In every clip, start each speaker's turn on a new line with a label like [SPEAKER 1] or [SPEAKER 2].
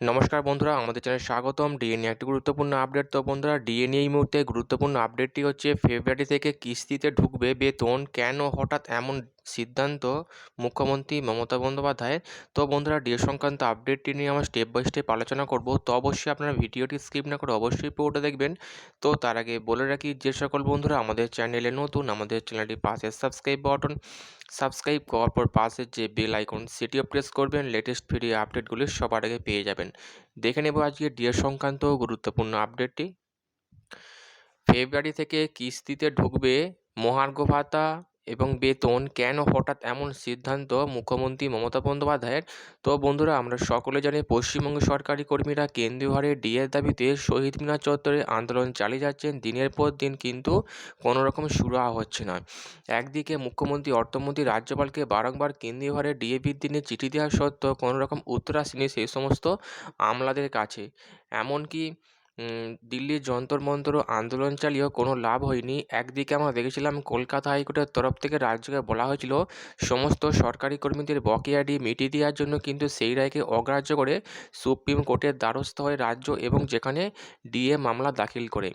[SPEAKER 1] নমস্কার বন্ধুরা, আমাদের চ্যানেলে স্বাগতম। ডিএ নিয়ে একটি গুরুত্বপূর্ণ আপডেট তো বন্ধুরা ডিএ নিয়ে এই মুহূর্তে গুরুত্বপূর্ণ আপডেটটি হচ্ছে ফেব্রুয়ারি থেকে কিস্তিতে ঢুকবে বেতন। কেন হঠাৎ এমন সিদ্ধান্ত মুখ্যমন্ত্রী মমতা বন্দ্যোপাধ্যায়ের। তো বন্ধুরা ডিএ সংক্রান্ত আপডেটটি নিয়ে আমরা স্টেপ বাই স্টেপ আলোচনা করব। তো অবশ্যই আপনারা ভিডিওটি স্কিপ না করে অবশ্যই পুরোটা দেখবেন। তো তার আগে বলে রাখি, যে সকল বন্ধুরা আমাদের চ্যানেলে নতুন, আমাদের চ্যানেলটি পাশে সাবস্ক্রাইব বাটন সাবস্ক্রাইব করার পর পাশে যে বেল আইকন সেটিও প্রেস করবেন। লেটেস্ট ভিডিও আপডেটগুলি সবার আগে পেয়ে যাবেন। দেখে নেব আজকে ডিএ সংক্রান্ত গুরুত্বপূর্ণ আপডেটটি ফেব্রুয়ারি থেকে কিস্তিতে ঢুকবে মহার্ঘ ভাতা এবং বেতন কেন হঠাৎ এমন সিদ্ধান্ত মুখ্যমন্ত্রী মমতা বন্দ্যোপাধ্যায়ের? তো বন্ধুরা, আমরা সকলে জানি পশ্চিমবঙ্গ সরকারি কর্মীরা কেন্দ্রীয় হারে ডিএর দাবিতে শহীদ মিনার চত্বরে আন্দোলন চালিয়ে যাচ্ছেন দিনের পর দিন কিন্তু কোনো রকম সুরাহা হচ্ছে না। একদিকে মুখ্যমন্ত্রী, অর্থমন্ত্রী, রাজ্যপালকে বারংবার কেন্দ্রীয় হারে ডিএ বৃদ্ধি নিয়ে চিঠি দেওয়া সত্ত্বেও কোনো রকম উত্তর আসেনি সেই সমস্ত আমলাদের কাছে। এমনকি দিল্লির যন্তর মন্তর আন্দোলন চালিয়েও কোনো লাভ হয়নি। একদিকে আমরা দেখেছিলাম কলকাতা হাইকোর্টের তরফ থেকে রাজ্যকে বলা হয়েছিল, সমস্ত সরকারি কর্মীদের বকেয়াডি মিটিয়ে দেওয়ার জন্য কিন্তু সেই রায়কে অগ্রাহ্য করে সুপ্রিম কোর্টের দ্বারস্থ হয় রাজ্য এবং যেখানে ডিএ মামলা দাখিল করে।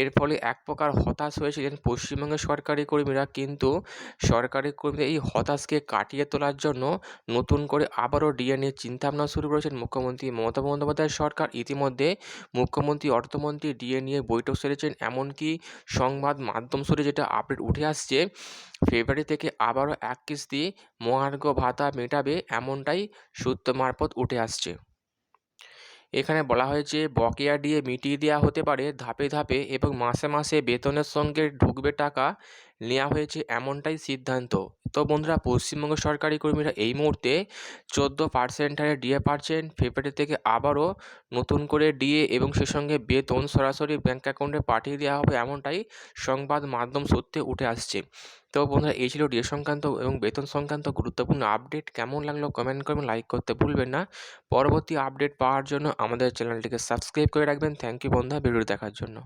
[SPEAKER 1] এর ফলে এক প্রকার হতাশ হয়েছিলেন পশ্চিমবঙ্গের সরকারি কর্মীরা। কিন্তু সরকারি কর্মীদের এই হতাশকে কাটিয়ে তোলার জন্য নতুন করে আবারও ডিএ নিয়ে চিন্তাভাবনা শুরু করেছেন মুখ্যমন্ত্রী মমতা বন্দ্যোপাধ্যায়ের সরকার। ইতিমধ্যে মুখ্যমন্ত্রী, অর্থমন্ত্রী ডিএ নিয়ে বৈঠক সেরেছেন, এমনকি সংবাদ মাধ্যম সূত্রে যেটা আপডেট উঠে আসছে, ফেব্রুয়ারি থেকে আবারও এক কিস্তি, মহার্ঘ ভাতা মেটাবে, এমনটাই সূত্র মারফত উঠে আসছে। এখানে বলা হয়েছে, বকেয়া দিয়ে মিটিয়ে দেওয়া হতে পারে ধাপে ধাপে এবং মাসে মাসে বেতনের সঙ্গে ঢুকবে টাকা। নেওয়া হয়েছে এমনটাই সিদ্ধান্ত। তো বন্ধুরা, পশ্চিমবঙ্গ সরকারি কর্মীরা এই মুহূর্তে চোদ্দ পার্সেন্ট হারে ডিএ পাচ্ছেন ফেব্রুয়ারি থেকে আবারও নতুন করে ডিএ এবং সে সঙ্গে বেতন সরাসরি ব্যাঙ্ক অ্যাকাউন্টে পাঠিয়ে দেওয়া হবে এমনটাই সংবাদ মাধ্যম সূত্রে উঠে আসছে। তো বন্ধুরা, এই ছিল ডিএ সংক্রান্ত এবং বেতন সংক্রান্ত গুরুত্বপূর্ণ আপডেট। কেমন লাগল কমেন্ট করবেন, লাইক করতে ভুলবেন না। পরবর্তী আপডেট পাওয়ার জন্য আমাদের চ্যানেলটিকে সাবস্ক্রাইব করে রাখবেন। থ্যাংক ইউ বন্ধুরা ভিডিও দেখার জন্য।